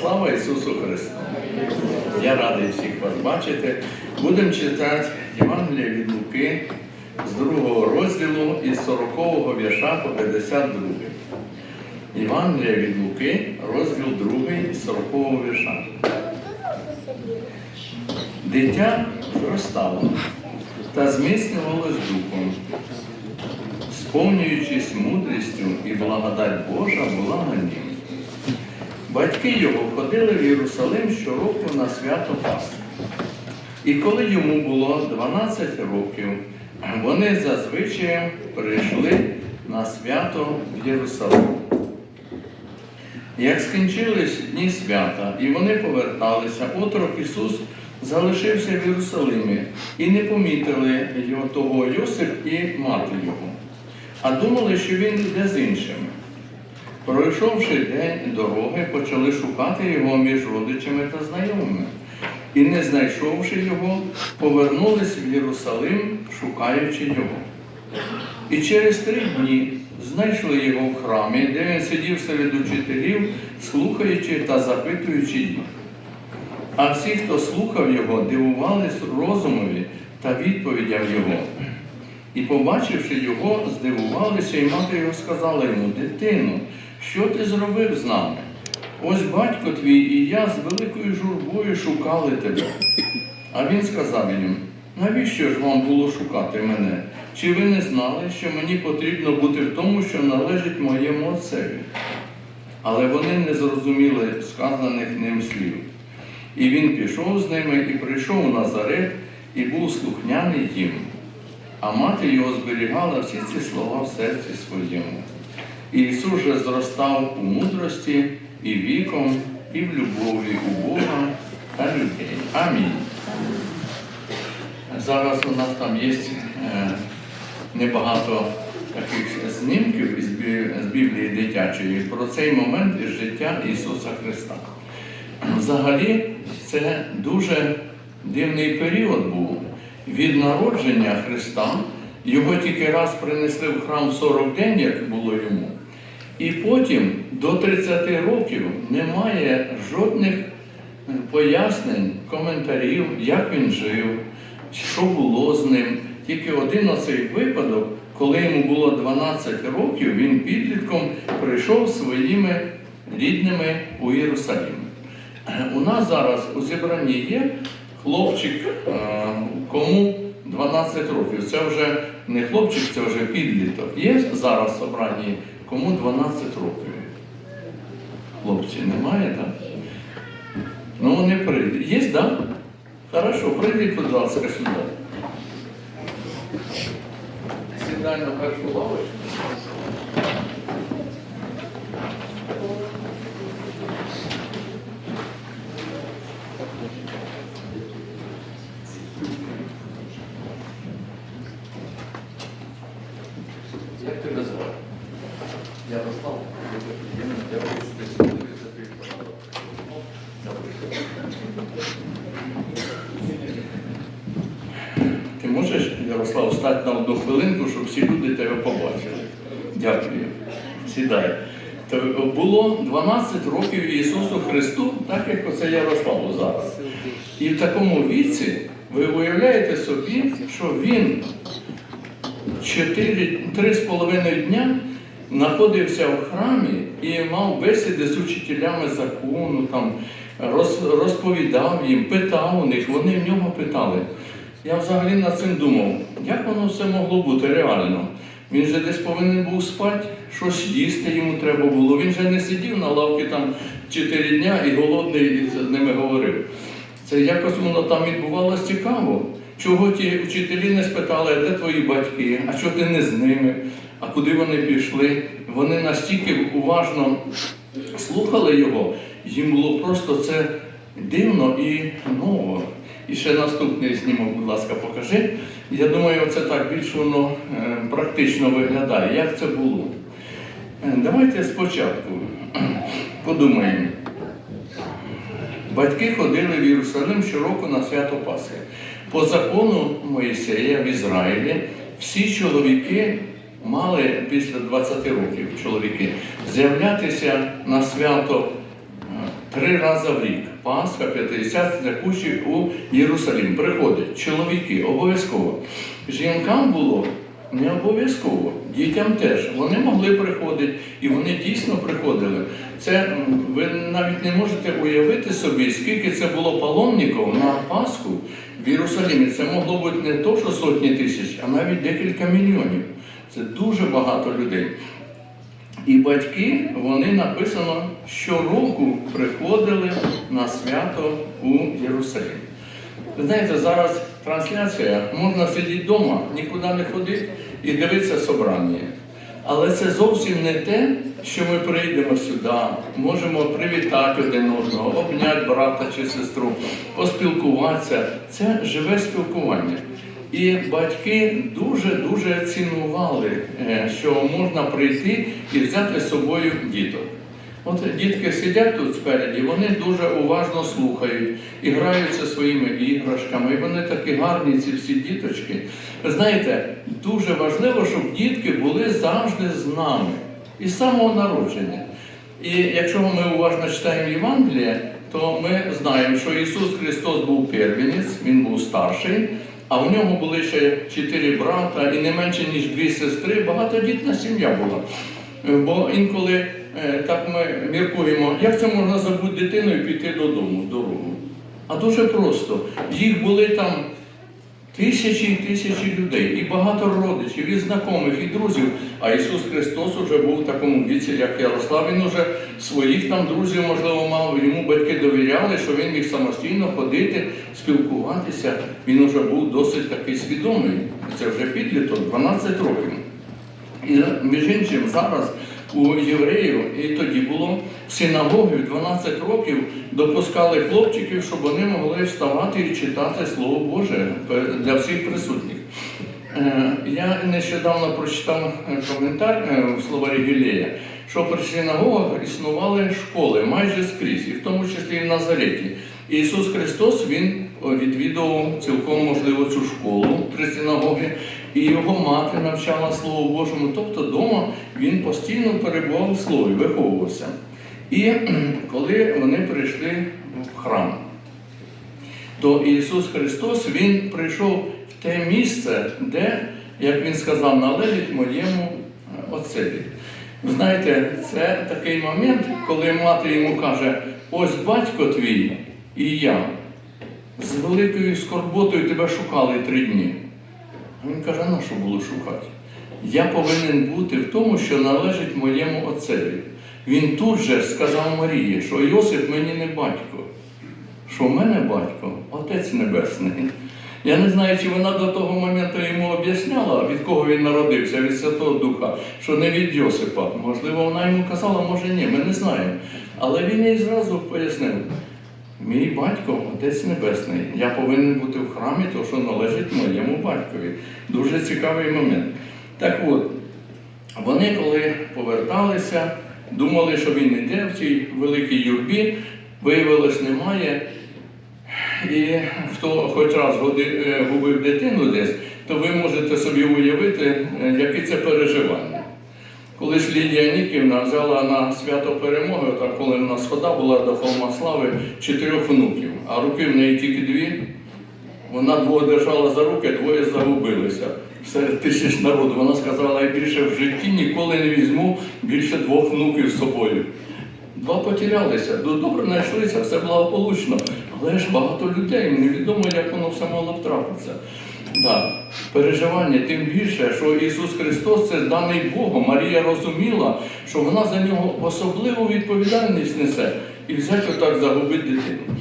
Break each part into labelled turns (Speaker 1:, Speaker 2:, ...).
Speaker 1: Слава Ісусу Христу! Я радий всіх вас бачити. Будемо читати Євангелія від Луки з другого розділу із 40-го вірша по 52. Євангелія від Луки, розділ 2 із 40-го вірша. Дитя зростало та зміцнювалось духом, сповнюючись мудрістю і благодать Божа була на нім. Батьки його ходили в Єрусалим щороку на свято Пасхи. І коли йому було 12 років, вони зазвичай прийшли на свято в Єрусалим. Як скінчились дні свята, і вони поверталися, отрок Ісус залишився в Єрусалимі і не помітили його того Йосип і мати його, а думали, що він йде з іншими. Пройшовши день дороги, почали шукати його між родичами та знайомими. І, не знайшовши його, повернулись в Єрусалим, шукаючи його. І через три дні знайшли його в храмі, де він сидів серед учителів, слухаючи та запитуючи їх. А всі, хто слухав його, дивувались розумові та відповідям його. І, побачивши його, здивувалися, і мати його сказала йому, дитину, що ти зробив з нами? Ось батько твій і я з великою журбою шукали тебе. А він сказав їм, навіщо ж вам було шукати мене? Чи ви не знали, що мені потрібно бути в тому, що належить моєму отцеві? Але вони не зрозуміли сказаних ним слів. І він пішов з ними і прийшов у Назарет, і був слухняний їм. А мати його зберігала всі ці слова в серці своєму. Ісус же зростав у мудрості і віком, і в любові у Бога та людей. Амінь. Зараз у нас там є е, небагато таких знімків із Біблії дитячої про цей момент із життя Ісуса Христа. Взагалі, це дуже дивний період був. Від народження Христа його тільки раз принесли в храм 40 день, як було йому. І потім до 30 років немає жодних е, пояснень, коментарів, як він жив, що було з ним. Тільки один оцей випадок, коли йому було 12 років, він підлітком прийшов своїми рідними у Єрусалим. Е, У нас зараз у зібранні є хлопчик, е, кому 12 років. Це вже не хлопчик, це вже підліток. Є зараз в кому 12 років. Хлопці, немає, так? Ну, вони прийдуть. Є, так? Хорошо, прийдіть, будь ласка, сюди. Сідай на першу лавочку. Як тебе звати? Ярослав. Приємно дякую, що ти сьогодні за твій подарунок. Ти можеш, Ярослав, стати на одну хвилинку, щоб всі люди тебе побачили. Дякую. Сідай. Було 12 років Ісусу Христу, так як оце Ярославу зараз. І в такому віці ви уявляєте собі, що він 4, 3,5 дня знаходився в храмі і мав бесіди з учителями закону, там, розповідав їм, питав у них, вони в нього питали. Я взагалі над цим думав, як воно все могло бути реально. Він же десь повинен був спати, щось їсти йому треба було. Він же не сидів на лавці там 4 дня і голодний і з ними говорив. Це якось воно там відбувалося цікаво. Чого ті вчителі не спитали, де твої батьки, а чого ти не з ними, а куди вони пішли? Вони настільки уважно слухали його, їм було просто це дивно і ново. І ще наступний знімок, будь ласка, покажи. Я думаю, це так більш воно е, практично виглядає. Як це було? Е, Давайте спочатку подумаємо. Батьки ходили в Єрусалим щороку на свято Пасхи. По закону Моїсея в Ізраїлі всі чоловіки мали після 20 років чоловіки з'являтися на свято три рази в рік. Пасха, П'ятдесят кущі у Єрусалим. Приходять чоловіки, обов'язково. Жінкам було не обов'язково, дітям теж. Вони могли приходити, і вони дійсно приходили. Це ви навіть не можете уявити собі, скільки це було паломників на Пасху в Єрусалимі. Це могло бути не то, що сотні тисяч, а навіть декілька мільйонів. Це дуже багато людей. І батьки, вони написано, щороку приходили на свято у Єрусалим. Ви знаєте, зараз трансляція, можна сидіти вдома, нікуди не ходити і дивитися собрання. Але це зовсім не те, що ми прийдемо сюди, можемо привітати один одного, обняти брата чи сестру, поспілкуватися. Це живе спілкування. І батьки дуже-дуже цінували, е, що можна прийти і взяти з собою діток. От дітки сидять тут спереді, вони дуже уважно слухають і граються своїми іграшками. І вони такі гарні, ці всі діточки. Знаєте, дуже важливо, щоб дітки були завжди з нами і з самого народження. І якщо ми уважно читаємо Євангеліє, то ми знаємо, що Ісус Христос був первенець, Він був старший, а у нього були ще чотири брата і не менше, ніж дві сестри, багатодітна сім'я була. Е, Бо інколи е, так ми міркуємо, як це можна забути дитину і піти додому в дорогу. А дуже просто. Їх були там тисячі і тисячі людей, і багато родичів, і знайомих, і друзів. А Ісус Христос уже був в такому віці, як Ярослав. Він уже своїх там друзів, можливо, мав. Йому батьки довіряли, що він міг самостійно ходити, спілкуватися. Він уже був досить такий свідомий. Це вже підліток, 12 років. І між іншим зараз у євреїв, і тоді було в в 12 років допускали хлопчиків, щоб вони могли вставати і читати Слово Боже для всіх присутніх. Е, Я нещодавно прочитав е, коментар е, в словарі Гілея, що при синагогах існували школи майже скрізь, і в тому числі і в Назареті. Ісус Христос Він відвідував цілком можливо цю школу при синагогі, і його мати навчала Слову Божому. Тобто вдома він постійно перебував в слові, виховувався. І коли вони прийшли в храм, то Ісус Христос Він прийшов в те місце, де, як Він сказав, належить моєму е, Отцеві. Знаєте, це такий момент, коли мати йому каже, ось батько твій і я з великою скорботою тебе шукали три дні. А він каже, на що було шукати? Я повинен бути в тому, що належить моєму отцеві. Він тут же сказав Марії, що Йосип мені не батько, що в мене батько, Отець Небесний. Я не знаю, чи вона до того моменту йому об'ясняла, від кого він народився, від Святого Духа, що не від Йосипа. Можливо, вона йому казала, може ні, ми не знаємо. Але він їй зразу пояснив. Мій батько, Отець Небесний, я повинен бути в храмі, тому що належить моєму батькові. Дуже цікавий момент. Так от, вони коли поверталися, думали, що він йде в цій великій юрбі, виявилось, немає. І хто хоч раз е, губив дитину десь, то ви можете собі уявити, е, які це переживання. Колись Лідія Ніківна взяла на свято перемоги, так коли вона схода була до холма слави чотирьох внуків, а руки в неї тільки дві. Вона двох держала за руки, двоє загубилися серед тисяч народу. Вона сказала, я більше в житті ніколи не візьму більше двох внуків з собою. Два потерялися, добре знайшлися, все благополучно. Але ж багато людей, невідомо, як воно все могло б трапитися. Да. Переживання, тим більше, що Ісус Христос це даний Богом. Марія розуміла, що вона за нього особливу відповідальність несе і взяти отак загубити дитину.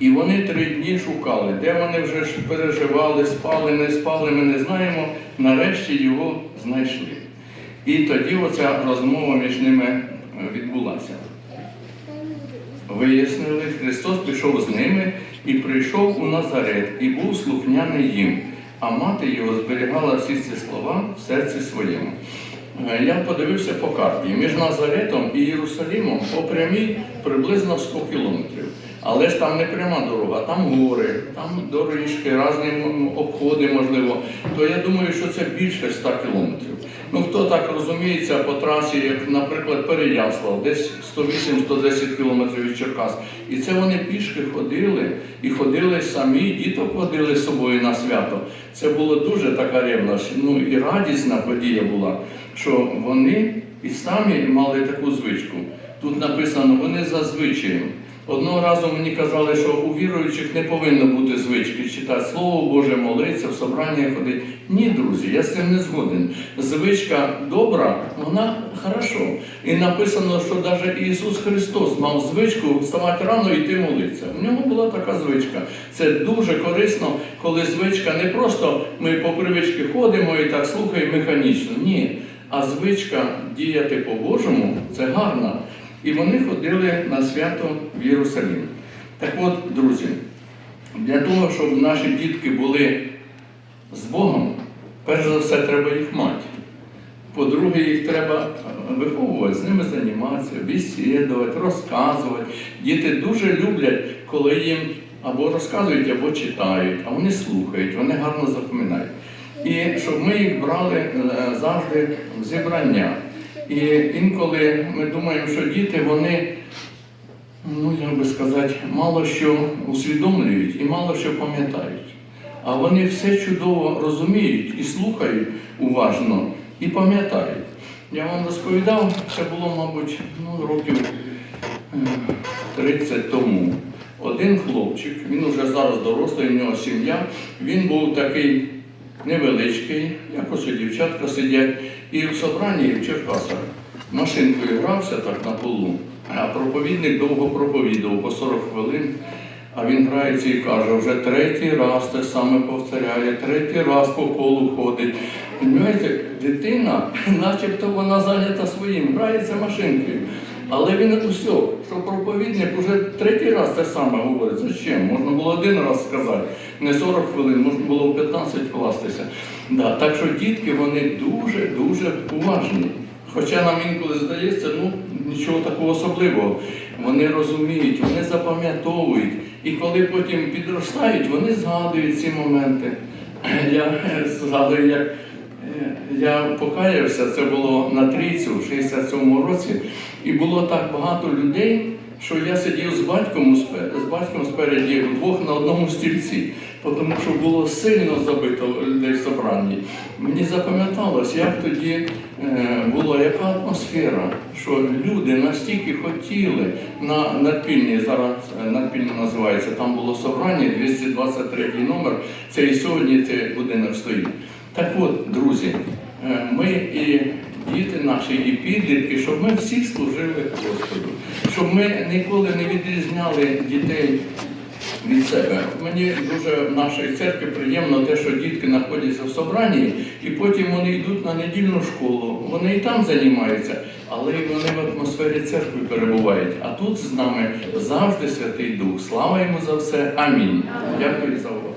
Speaker 1: І вони три дні шукали, де вони вже переживали, спали, не спали, ми не знаємо. Нарешті його знайшли. І тоді оця розмова між ними е, відбулася. Вияснили, Христос пішов з ними і прийшов у Назарет, і був слухняний їм, а мати його зберігала всі ці слова в серці своєму. Е, Я подивився по карті. Між Назаретом і Єрусалимом по прямій приблизно 100 кілометрів. Але ж там не пряма дорога, там гори, там доріжки, різні обходи, можливо. То я думаю, що це більше 100 кілометрів. Ну хто так розуміється по трасі, як, наприклад, Переяслав, десь 108-110 кілометрів від Черкас. І це вони пішки ходили і ходили самі, діток водили з собою на свято. Це було дуже така ревність, ну і радісна подія була, що вони і самі мали таку звичку. Тут написано, вони за звичаєм. Одного разу мені казали, що у віруючих не повинно бути звички читати Слово Боже, молитися, в собрання ходити. Ні, друзі, я з цим не згоден. Звичка добра, вона хорошо. І написано, що навіть Ісус Христос мав звичку вставати рано і йти молитися. У нього була така звичка. Це дуже корисно, коли звичка не просто ми по привичці ходимо і так слухаємо механічно. Ні. А звичка діяти по-божому це гарно. І вони ходили на свято в Єрусалім. Так от, друзі, для того, щоб наші дітки були з Богом, перш за все, треба їх мати. По-друге, їх треба е, виховувати, з ними займатися, бесідувати, розказувати. Діти дуже люблять, коли їм або розказують, або читають, а вони слухають, вони гарно запам'ятають. І щоб ми їх брали е, завжди в зібрання. І інколи ми думаємо, що діти вони, ну як би сказати, мало що усвідомлюють і мало що пам'ятають. А вони все чудово розуміють і слухають уважно і пам'ятають. Я вам розповідав, це було, мабуть, ну, років е, 30 тому. Один хлопчик, він уже зараз дорослий, у нього сім'я, він був такий невеличкий, як ось у дівчатка сидять, і в собранні в Черкасах машинкою грався так на полу, а проповідник довго проповідував по 40 хвилин. А він грається і каже, вже третій раз те саме повторяє, третій раз по колу ходить. Понимаєте, дитина, начебто вона зайнята своїм, грається машинкою. Але він усе, що проповідник вже третій раз те саме говорить. Зачем? Можна було один раз сказати, не 40 хвилин, можна було в 15 вкластися. Да, так що дітки вони дуже-дуже уважні. Хоча нам інколи здається, ну нічого такого особливого. Вони розуміють, вони запам'ятовують. І коли потім підростають, вони згадують ці моменти. Я згадую, як е, я покаявся, це було на трійцю в 67-му році, і було так багато людей, що я сидів з батьком з батьком спереді вдвох на одному стільці, тому що було сильно забито людей в собранні. Мені запам'яталось, як тоді е, була яка атмосфера, що люди настільки хотіли на надпільні, зараз е, надпільні називається, там було собрання, 223 номер, це і сьогодні цей будинок стоїть. Так от, друзі, е, ми і діти наші, і підлітки, щоб ми всі служили Господу, щоб ми ніколи не відрізняли дітей від себе. Мені дуже в нашій церкві приємно те, що дітки знаходяться в собранні, і потім вони йдуть на недільну школу. Вони і там займаються, але вони в атмосфері церкви перебувають. А тут з нами завжди Святий Дух. Слава йому за все. Амінь. Дякую за увагу.